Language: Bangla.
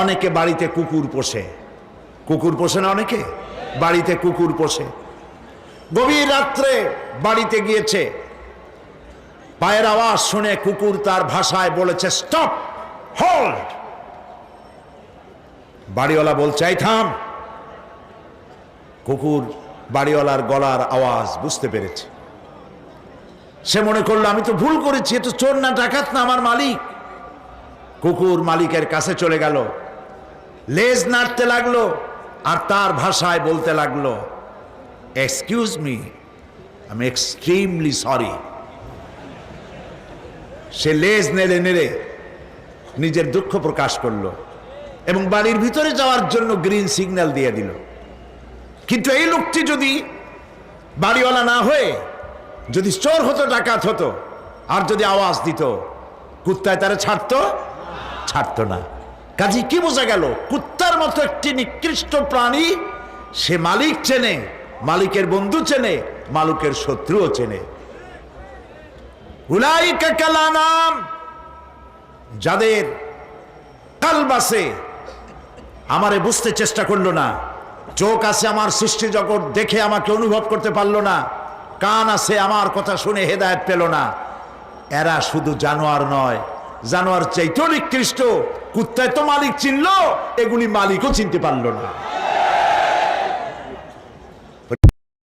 অনেকে বাড়িতে কুকুর পোষে। কুকুর পোষে না অনেকে? বাড়িতে কুকুর পোষে। গভীর রাত্রে বাড়িতে গিয়েছে। পায়ের আওয়াজ শুনে কুকুর তার ভাষায় বলেছে, স্টপ! হোল্ড! বাড়িওয়ালা বলছে, এই থাম! কুকুর বাড়িওয়ালার গলার আওয়াজ বুঝতে পেরেছে। সে মনে করল, আমি তো ভুল করেছি, এ তো চোর না, ডাকাত না, আমার মালিক! কুকুর মালিকের কাছে চলে গেল। লেজ নাড়তে লাগল আর তার ভাষায় বলতে লাগল এক্সকিউজ মি আমি এক্সট্রিমলি সরি সে লেজ নেড়ে নেড়ে নিজের দুঃখ প্রকাশ করল এবং বাড়ির ভিতরে যাওয়ার জন্য গ্রিন সিগন্যাল দিয়ে দিল। কিন্তু এই লোকটি যদি বাড়িওয়ালা না হয়ে, যদি চোর হতো, ডাকাত হতো, আর যদি আওয়াজ দিত, কুত্তায় তারা ছাড়তো? ছাড়তো না। কাজে কি বোঝা গেল? কুত্তার মতো একটি নিকৃষ্ট প্রাণী সে মালিক চেনে, মালিকের বন্ধু চেনে, মালিকের শত্রুও চেনে। কালানাম যাদের কালবাসে আমারে বুঝতে চেষ্টা করল না। চোখ আছে আমার সৃষ্টি জগৎ দেখে আমাকে অনুভব করতে পারল না। কান আছে আমার কথা শুনে হেদায়েত পেল না। এরা শুধু জানোয়ার নয় জানোয়ার চাইতেও নিকৃষ্ট কুত্তায় তো মালিক চিনল এগুলি মালিকও চিনতে পারল না।